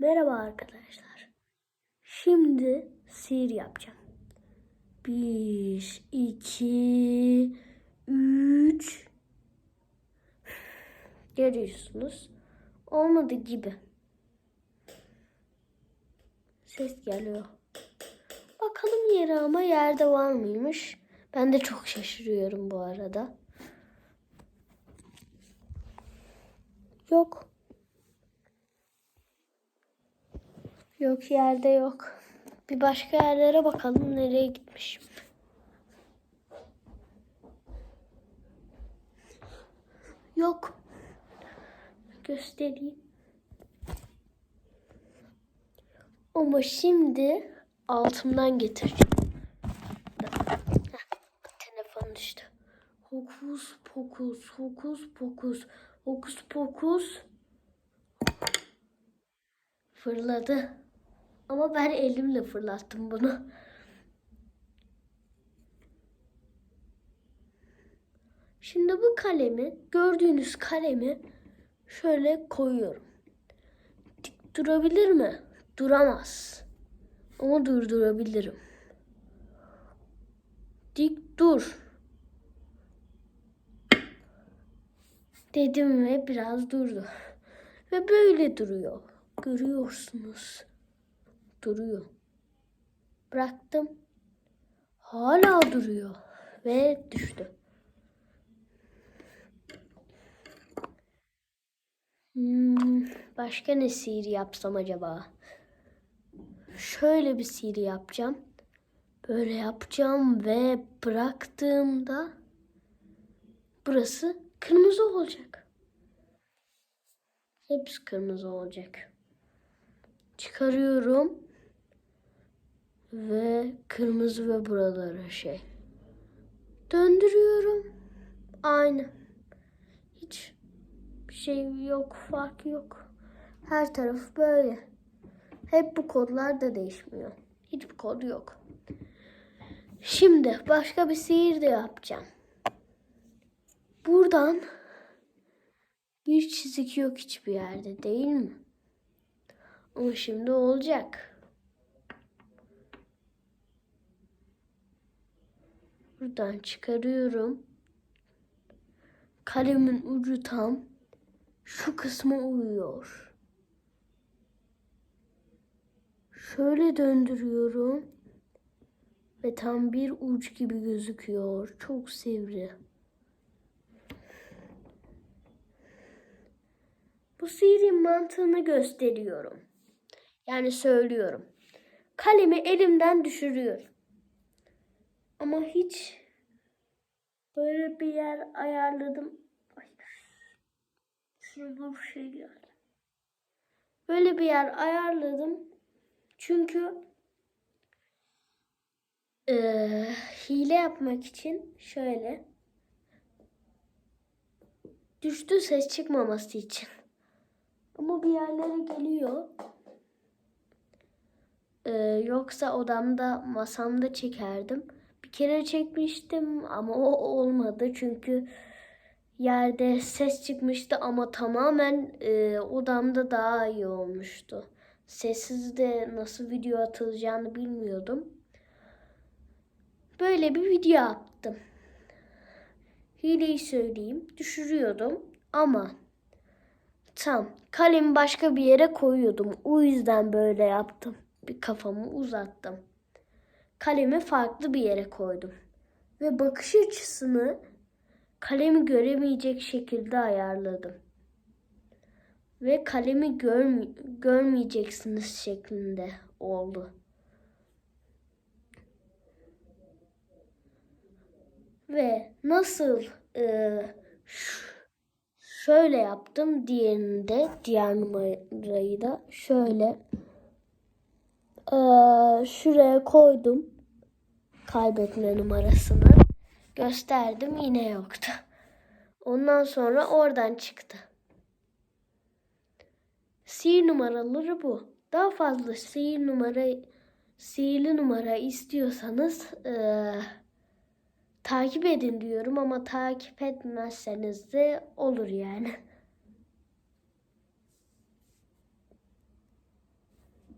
Merhaba arkadaşlar. Şimdi sihir yapacağım. Bir, iki, üç. Görüyorsunuz. Olmadı gibi. Ses geliyor. Bakalım yere ama yerde var mıymış? Ben de çok şaşırıyorum bu arada. Yok. Yok yerde yok. Bir başka yerlere bakalım nereye gitmiş. Yok. Göstereyim. Ama şimdi altımdan getireceğim. Telefon düştü. Hokus pokus, hokus pokus, hokus pokus. Fırladı. Ama ben elimle fırlattım bunu. Şimdi bu kalemi, gördüğünüz kalemi şöyle koyuyorum. Dik durabilir mi? Duramaz. Ama durdurabilirim. Dik dur. Dedim ve biraz durdu. Ve böyle duruyor. Görüyorsunuz. Duruyor. Bıraktım. Hala duruyor. Ve düştü. Hmm, başka ne sihir yapsam acaba? Şöyle bir sihir yapacağım. Böyle yapacağım ve bıraktığımda burası kırmızı olacak. Hepsi kırmızı olacak. Çıkarıyorum ve kırmızı ve buralara şey. Döndürüyorum. Aynı. Hiç bir şey yok, fark yok. Her taraf böyle. Hep bu kodlar da değişmiyor. Hiçbir kod yok. Şimdi başka bir sihir de yapacağım. Buradan bir çizik yok hiçbir yerde değil mi? Ama şimdi olacak. Buradan çıkarıyorum. Kalemin ucu tam şu kısma uyuyor. Şöyle döndürüyorum. Ve tam bir uç gibi gözüküyor. Çok sivri. Bu sihirin mantığını gösteriyorum. Yani söylüyorum. Kalemi elimden düşürüyorum. Ama hiç böyle bir yer ayarladım. Ay. Şurada bir şey geldi. Böyle bir yer ayarladım. Çünkü eee, hile yapmak için şöyle düştü ses çıkmaması için. Ama bir yerlere geliyor. Ee, yoksa odamda masamda çekerdim. Kere çekmiştim ama o olmadı çünkü yerde ses çıkmıştı ama tamamen e, odamda daha iyi olmuştu. Sessiz de nasıl video atılacağını bilmiyordum. Böyle bir video attım. Hileyi söyleyeyim. Düşürüyordum ama tam kalemi başka bir yere koyuyordum. O yüzden böyle yaptım. Bir kafamı uzattım. Kalemi farklı bir yere koydum. Ve bakış açısını kalemi göremeyecek şekilde ayarladım. Ve kalemi görm- görmeyeceksiniz şeklinde oldu. Ve nasıl e, şöyle yaptım diğerini de diğer numarayı da şöyle e, şuraya koydum kaybetme numarasını gösterdim yine yoktu. Ondan sonra oradan çıktı. Sihir numaraları bu. Daha fazla sihir numara sihirli numara istiyorsanız eee, takip edin diyorum ama takip etmezseniz de olur yani.